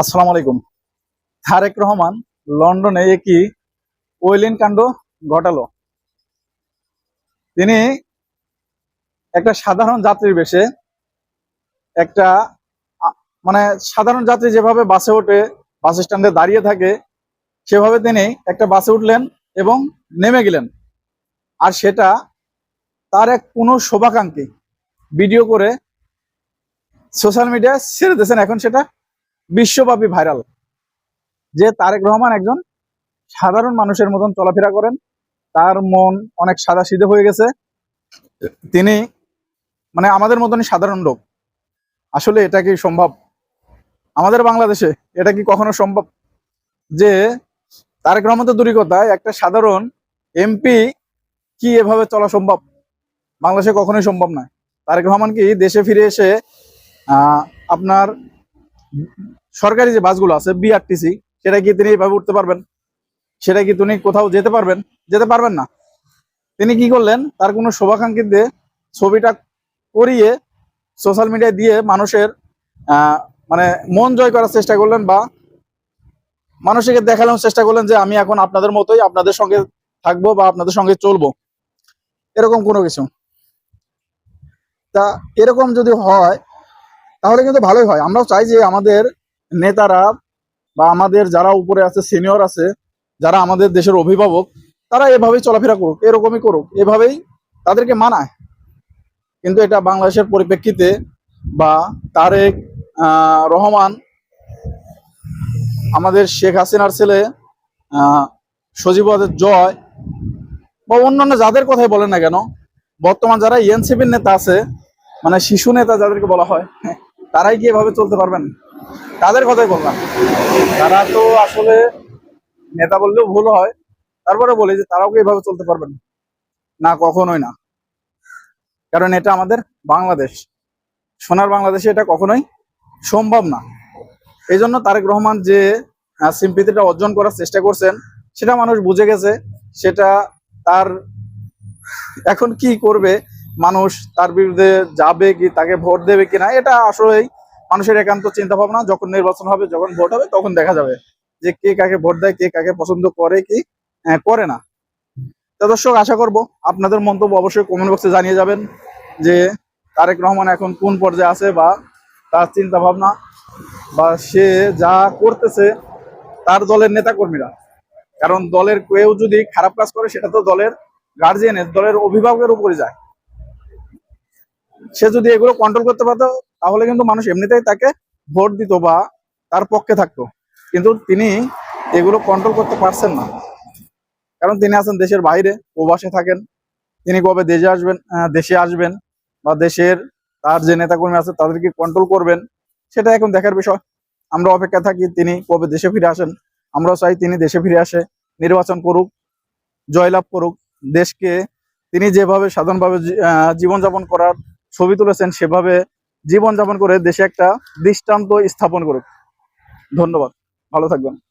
আসসালামু আলাইকুম। তারেক রহমান লন্ডনে একই ওয়েলিন কাণ্ড ঘটালো। তিনি একটা সাধারণ যাত্রীর বেশে একটা মানে সাধারণ যাত্রী যেভাবে বাসে ওঠে, বাস স্ট্যান্ডে দাঁড়িয়ে থাকে, সেভাবে তিনি একটা বাসে উঠলেন এবং নেমে গেলেন। আর সেটা তার এক কোনো শোভাকাঙ্ক্ষী ভিডিও করে সোশ্যাল মিডিয়ায় ছেড়ে দিয়েছেন। এখন সেটা বিশ্বব্যাপী ভাইরাল। যে তারেক রহমান একজন সাধারণ মানুষের মতন চলাফেরা করেন। তার মন অনেক সাদা সিধে হয়ে গেছে। তিনি মানে আমাদের মতনই সাধারণ লোক। আসলে এটা কি সম্ভব? আমাদের বাংলাদেশে এটা কি কখনো সম্ভব? যে তারেক রহমান তো একটা সাধারণ এমপি কি এভাবে চলা সম্ভব? বাংলাদেশে কখনোই সম্ভব নয়। তারেক রহমান কি দেশে ফিরে এসে আপনার সরকারি যে বাসগুলো আছে বিআরটিসি সেটা কি তিনি এইভাবে উঠতে পারবেন? সেটা কি তিনি কোথাও যেতে পারবেন? যেতে পারবেন না। তিনি কি করলেন? তার কোনো শুভাকাঙ্ক্ষীদের ছবিটা করিয়ে সোশ্যাল মিডিয়ায় দিয়ে মানুষের মানে মন জয় করার চেষ্টা করলেন বা মানুষকে দেখানোর চেষ্টা করলেন যে আমি এখন আপনাদের মতোই আপনাদের সঙ্গে থাকব বা আপনাদের সঙ্গে চলবো। এরকম কোনো কিছু? তা এরকম যদি হয় তাহলে কিন্তু ভালোই হয়। আমরাও চাই যে আমাদের নেতারা বা আমাদের যারা উপরে আছে সিনিয়র আছে, যারা আমাদের দেশের অভিভাবক, তারা এভাবেই চলাফেরা করুক, এরকমই করুক, এভাবেই তাদেরকে মানায়। কিন্তু এটা বাংলাদেশের পরিপ্রেক্ষিতে বা তারেক রহমান, আমাদের শেখ হাসিনার ছেলে সজীব জয়, বা অন্যান্য যাদের কথাই বলেন না কেন, বর্তমান যারা এনসিপির নেতা আছে মানে শিশু নেতা যাদেরকে বলা হয় তারাই কি এভাবে চলতে পারবেন? তাদের কথাই বললাম। তারা তো আসলে নেতা বললেও ভুল হয়। তারপরে বলি যে তারাও কি এভাবে চলতে পারবেন? না, কখনোই না। কারণ এটা আমাদের বাংলাদেশ। সোনার বাংলাদেশে এটা কখনোই সম্ভব না। এই জন্য তারেক রহমান যে সিম্পিতিটা অর্জন করার চেষ্টা করছেন, সেটা মানুষ বুঝে গেছে। সেটা তার এখন কি করবে মানুষ তার বিরুদ্ধে যাবে কি তাকে ভোট দেবে কিনা এটা আসলেই মানুষের একান্ত চিন্তা ভাবনা। যখন নির্বাচন হবে যখন ভোট হবে তখন দেখা যাবে যে কে কাকে ভোট দেয় কে কাকে পছন্দ করে কি আহ, করে না। তো দর্শক আশা করব আপনাদের মন্তব্য অবশ্যই কমেন্ট বক্সে জানিয়ে যাবেন যে তারেক রহমান এখন কোন পর্যায়ে আছে বা তার চিন্তা ভাবনা বা সে যা করতেছে তার দলের নেতাকর্মীরা। কারণ দলের কেউ যদি খারাপ কাজ করে সেটা তো দলের গার্জিয়ানের দলের অভিভাবকের উপরে যায়। সে যদি এগুলো কন্ট্রোল করতে পারতো, তাহলে কিন্তু মানুষ এমনিতেই তাকে ভোট দিত বা তার পক্ষে থাকতো। কিন্তু তিনি এগুলো কন্ট্রোল করতে পারছেন না। কারণ তিনি আছেন দেশের বাইরে, প্রবাসে থাকেন। তিনি কবে দেশে আসবেন দেশে আসবেন বা দেশের তার যে নেতাকর্মী আছে, তাদেরকে কন্ট্রোল করবেন, সেটা এখন দেখার বিষয়। আমরা অপেক্ষা থাকি তিনি কবে দেশে ফিরে আসেন। আমরাও চাই তিনি দেশে ফিরে আসে, নির্বাচন করুক, জয়লাভ করুক। দেশকে তিনি যেভাবে সাধারণভাবে জীবনযাপন করার ছবি তুলেছেন সেভাবে জীবনযাপন করে দেশে একটা দৃষ্টান্ত স্থাপন করুক। ধন্যবাদ। ভালো থাকবেন।